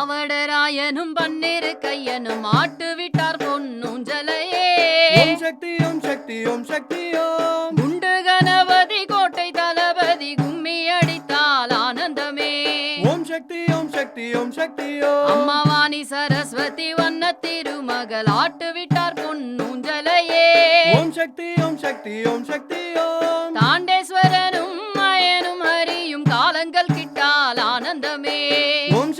பாவடராயனும் பன்னீரு கையனும் ஆட்டு விட்டார் பொன்னூஞ்சலையே சக்தி ஓம் சக்தி ஓம் சக்தி ஓம். குண்டு கணபதி கோட்டை தளபதி கும்மி அடித்தால் ஆனந்தமே. ஓம் சக்தி ஓம் சக்தி ஓம் சக்தி ஓம். அம்மாவாணி சரஸ்வதி வண்ண திருமகள் ஆட்டு விட்டார் பொன்னூஞ்சலையே. ஓம் சக்தி ஓம் சக்தி ஓம் சக்தி ஓம். தாண்டேஸ்வரனும்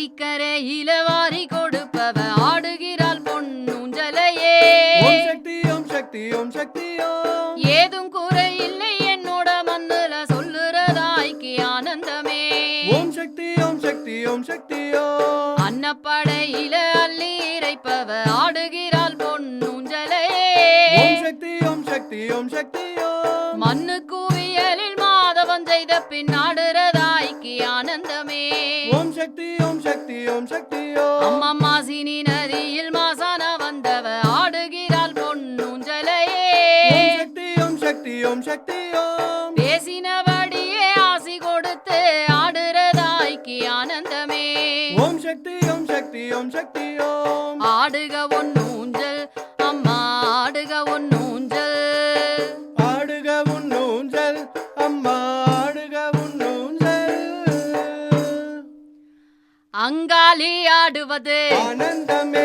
ஏரிக்கரையில வாரி கொடுப்பவ ஆடுகிறாள் பொன்னூஞ்சலையே. ஓம் சக்தி ஓம் சக்தி ஓம் சக்தி ஓம். ஏதும் குறையில்லை என்னோட மண்ணுல சொல்லுறதாய்க்கு ஆனந்தமே. ஓம் சக்தி ஓம் சக்தி ஓம் சக்தி ஓம். அன்னப்படையில அள்ளி இறைப்பவ ஆடுகிறாள் பொன்னூஞ்சலையே. ஓம் சக்தி ஓம் சக்தி ஓம் சக்தி ஓம். மண்ணு குவியலில் மாதவன் செய்த பின் ஆனந்தமே ஓம் சக்தி ஓம் சக்தி ஓம் சக்தி அம்மா மாசினி நதியில் மாசான வந்தவ ஆடுகிறாள் பொன்னூஞ்சலையே சக்தி ஓம் சக்தி ஓம் சக்தி ஓம். பேசினபடியே ஆசி கொடுத்து ஆடுறதாய்க்கு ஆனந்தமே. ஓம் சக்தி ஓம் சக்தி ஓம் சக்தி ஓம். ஆடுக ஒன்னூஞ்சல் அங்காளி ஆடுவது ஆனந்தமே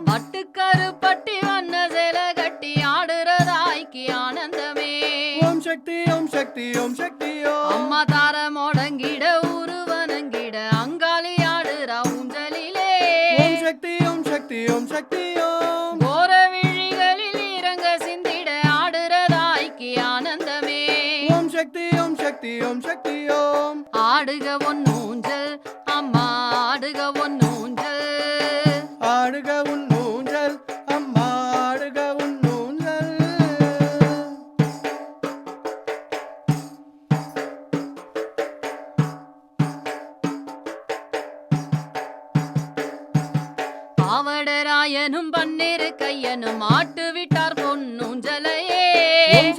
சக்தி ஓம் சக்தி ஓம் அம்மா தார முடங்கிட உருவனங்கிட அங்காளி ஆடுறா ஊஞ்சலிலே. ஓம் சக்தி ஓம் சக்தி ஓம் சக்தி ஓம் போற விழிகளில் இறங்க சிந்திட ஆடுறதாய்க்கு ஆனந்தமே. ஓம் சக்தி ஓம் சக்தி ஓம் சக்தி ஓம் ஆடுக ஒன்னூஞ்சல் பாவடராயனும் பன்னிரு கையனும் ஆட்டு விட்டார் பொன்னூஞ்சலையே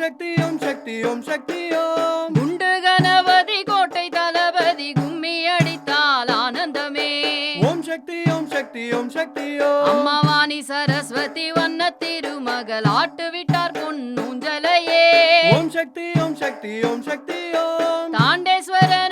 சக்தி ஓம் சக்தி ஓம் சக்தி ஓம். குண்டு கணபதி கோட்டை தளபதி கும்மி அடித்தால் ஆனந்தமே. ஓம் சக்தி ஓம் சக்தி ஓம் சக்தி ஓம். அம்மாவாணி சரஸ்வதி வண்ண திருமகள் ஆட்டு விட்டார் பொன்னூஞ்சலையே. ஓம் சக்தி ஓம் சக்தி ஓம் சக்தி ஓம். தாண்டேஸ்வரனும்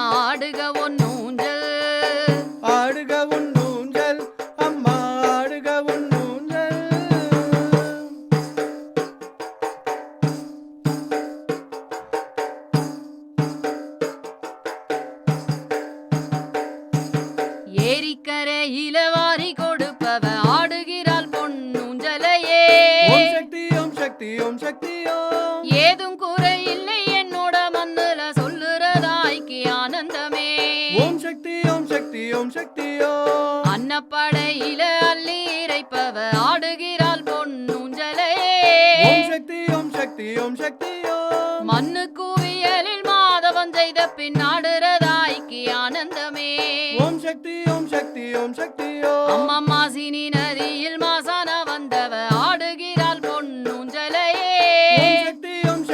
ஏதும் குறையில்லை என்னோட மண்ணுல சொல்லுறதாய்க்கு ஆனந்தமே. ஓம் சக்தி ஓம் சக்தி ஓம் சக்தி ஓம். அன்னப்படையில அள்ளி இறைப்பவ ஆடுகிறாள் பொன்னூஞ்சலையே ஓம் சக்தி ஓம் சக்தி ஓம் சக்தி ஓம். மண்ணு குவியலில் மாதவன் செய்த பின் ஆடுறதாய்க்கு ஆனந்தமே. ஓம் சக்தி ஓம் சக்தி ஓம் சக்தி ஓம். அம்மா மாசினி நதியில்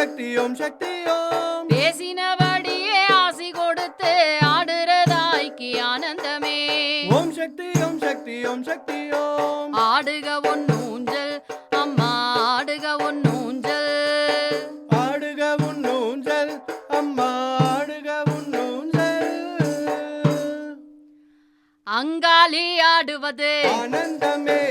சக்தி ஓம் சக்தி ஓம் பேசினபடியே ஆசி கொடுத்து ஆடுறதாய்க்கு ஆனந்தமே. ஓம் சக்தி ஓம் சக்தி ஓம் சக்தி ஓம் ஆடுக ஒன்னூஞ்சல் அம்மா ஆடுக ஒன்னூஞ்சல் ஆடுக உன் ஊஞ்சல் அம்மா ஆடுக உன் ஊஞ்சல். அங்காளி ஆடுவது ஆனந்தமே.